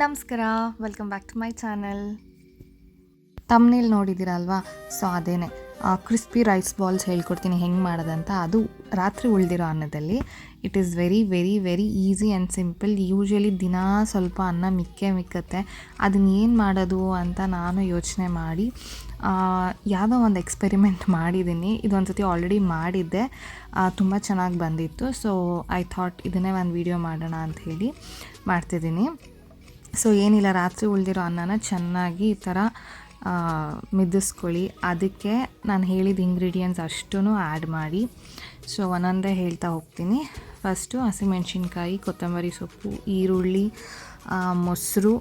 ನಮಸ್ಕಾರ welcome back to my channel ತಮ್ಮನೇಲಿ ನೋಡಿದ್ದೀರಲ್ವಾ? So ಅದೇನೆ. ಕ್ರಿಸ್ಪಿ ರೈಸ್ ಬಾಲ್ಸ್ ಹೇಳ್ಕೊಡ್ತೀನಿ, ಹೆಂಗೆ ಮಾಡೋದಂತ. ಅದು ರಾತ್ರಿ ಉಳಿದಿರೋ ಅನ್ನದಲ್ಲಿ. It is very very very easy and simple usually ದಿನಾ ಸ್ವಲ್ಪ ಅನ್ನ ಮಿಕ್ಕೇ ಮಿಕ್ಕತ್ತೆ. ಅದನ್ನ ಏನು ಮಾಡೋದು ಅಂತ ನಾನು ಯೋಚನೆ ಮಾಡಿ ಯಾವುದೋ ಒಂದು ಎಕ್ಸ್ಪೆರಿಮೆಂಟ್ ಮಾಡಿದ್ದೀನಿ. ಇದೊಂದು ಸತಿ ಆಲ್ರೆಡಿ ಮಾಡಿದ್ದೆ ತುಂಬ ಚೆನ್ನಾಗಿ ಬಂದಿತ್ತು. ಸೊ ಐ ಥಾಟ್ ಇದನ್ನೇ ಒಂದು ವೀಡಿಯೋ ಮಾಡೋಣ ಅಂತ ಹೇಳಿ ಮಾಡ್ತಿದ್ದೀನಿ. ಸೊ ಏನಿಲ್ಲ, ರಾತ್ರಿ ಉಳಿದಿರೋ ಅನ್ನನ ಚೆನ್ನಾಗಿ ಈ ಥರ ಮಿದ್ದಿಸ್ಕೊಳ್ಳಿ ಅದಕ್ಕೆ ನಾನು ಹೇಳಿದ ಇಂಗ್ರೀಡಿಯೆಂಟ್ಸ್ ಅಷ್ಟೂ ಆ್ಯಡ್ ಮಾಡಿ. ಸೊ ಒಂದೊಂದೇ ಹೇಳ್ತಾ ಹೋಗ್ತೀನಿ. ಫಸ್ಟು ಹಸಿಮೆಣ್ಸಿನ್ಕಾಯಿ, ಕೊತ್ತಂಬರಿ ಸೊಪ್ಪು, ಈರುಳ್ಳಿ ಮೊಸರು,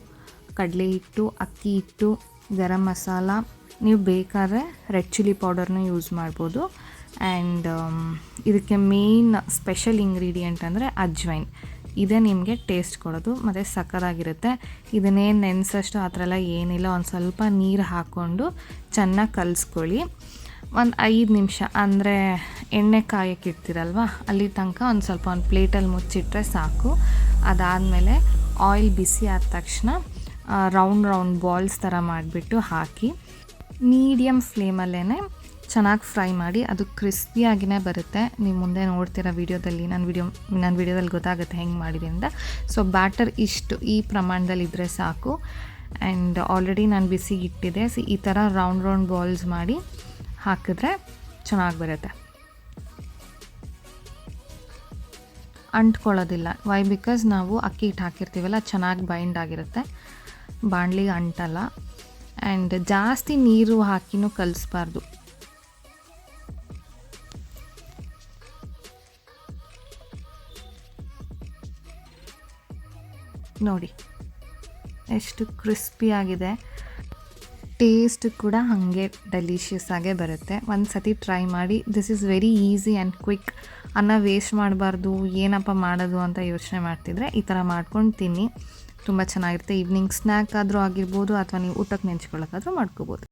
ಕಡಲೆ ಹಿಟ್ಟು, ಅಕ್ಕಿ ಹಿಟ್ಟು, ಗರಂ ಮಸಾಲ. ನೀವು ಬೇಕಾದ್ರೆ ರೆಡ್ ಚಿಲ್ಲಿ ಪೌಡರ್ನ ಯೂಸ್ ಮಾಡ್ಬೋದು. ಆ್ಯಂಡ್ ಇದಕ್ಕೆ ಮೇನ್ ಸ್ಪೆಷಲ್ ಇಂಗ್ರೀಡಿಯೆಂಟ್ ಅಂದರೆ ಅಜ್ವೈನ್. ಇದೇ ನಿಮಗೆ ಟೇಸ್ಟ್ ಕೊಡೋದು, ಮತ್ತು ಸಖತ್ತಾಗಿರುತ್ತೆ ಇದನ್ನೇನು ನೆನೆಸಷ್ಟು ಆ ಥರ ಎಲ್ಲ ಏನಿಲ್ಲ, ಒಂದು ಸ್ವಲ್ಪ ನೀರು ಹಾಕ್ಕೊಂಡು ಚೆನ್ನಾಗಿ ಕಲಿಸ್ಕೊಳ್ಳಿ. ಒಂದು ಐದು ನಿಮಿಷ, ಅಂದರೆ ಎಣ್ಣೆ ಕಾಯಕ್ಕೆ ಇಡ್ತೀರಲ್ವ? ಅಲ್ಲಿ ತನಕ ಒಂದು ಸ್ವಲ್ಪ ಒಂದು ಪ್ಲೇಟಲ್ಲಿ ಮುಚ್ಚಿಟ್ರೆ ಸಾಕು. ಅದಾದಮೇಲೆ ಆಯಿಲ್ ಬಿಸಿ ಆದ ತಕ್ಷಣ ರೌಂಡ್ ರೌಂಡ್ ಬಾಲ್ಸ್ ಥರ ಮಾಡಿಬಿಟ್ಟು ಹಾಕಿ ಮೀಡಿಯಮ್ ಫ್ಲೇಮಲ್ಲೇ ಚೆನ್ನಾಗಿ ಫ್ರೈ ಮಾಡಿ, ಅದು ಕ್ರಿಸ್ಪಿಯಾಗಿಯೇ ಬರುತ್ತೆ. ನೀವು ಮುಂದೆ ನೋಡ್ತಿರೋ ವೀಡಿಯೋದಲ್ಲಿ ನನ್ನ ವೀಡಿಯೋ ನನ್ನ ವೀಡಿಯೋದಲ್ಲಿ ಗೊತ್ತಾಗುತ್ತೆ ಹೆಂಗೆ ಮಾಡಿದೆ ಅಂತ. ಸೊ ಬ್ಯಾಟರ್ ಇಷ್ಟು ಈ ಪ್ರಮಾಣದಲ್ಲಿ ಇದ್ದರೆ ಸಾಕು. ಆ್ಯಂಡ್ ಆಲ್ರೆಡಿ ನಾನು ಬಿಸಿ ಇಟ್ಟಿದ್ದೆ ಸಿ ಈ ಥರ ರೌಂಡ್ ರೌಂಡ್ ಬಾಲ್ಸ್ ಮಾಡಿ ಹಾಕಿದ್ರೆ ಚೆನ್ನಾಗಿ ಬರುತ್ತೆ. ಅಂಟ್ಕೊಳ್ಳೋದಿಲ್ಲ. ವೈ ಬಿಕಾಸ್ ನಾವು ಅಕ್ಕಿ ಹಿಟ್ಟು ಹಾಕಿರ್ತೀವಲ್ಲ ಚೆನ್ನಾಗಿ ಬೈಂಡ್ ಆಗಿರುತ್ತೆ. ಬಾಣಲಿಗೆ ಅಂಟಲ್ಲ. ಆ್ಯಂಡ್ ಜಾಸ್ತಿ ನೀರು ಹಾಕಿನೂ ಕಲಿಸ್ಬಾರ್ದು. ನೋಡಿ, ಎಷ್ಟು ಕ್ರಿಸ್ಪಿಯಾಗಿದೆ ಟೇಸ್ಟ್ ಕೂಡ ಹಾಗೆ ಡೆಲಿಷಿಯಸ್ ಆಗೇ ಬರುತ್ತೆ. ಒಂದು ಸತಿ ಟ್ರೈ ಮಾಡಿ this is very easy and quick ಅನ್ನ ವೇಸ್ಟ್ ಮಾಡಬಾರ್ದು, ಏನಪ್ಪ ಮಾಡೋದು ಅಂತ ಯೋಚನೆ ಮಾಡ್ತಿದ್ರೆ ಈ ಥರ ಮಾಡ್ಕೊಂಡು ತಿನ್ನಿ. ತುಂಬ ಚೆನ್ನಾಗಿರುತ್ತೆ. ಈವ್ನಿಂಗ್ ಸ್ನ್ಯಾಕ್ ಆದರೂ ಆಗಿರ್ಬೋದು ಅಥವಾ ನೀವು ಊಟಕ್ಕೆ ನೆಂಚ್ಕೊಳ್ಳೋಕ್ಕಾದ್ರೂ ಮಾಡ್ಕೋಬೋದು.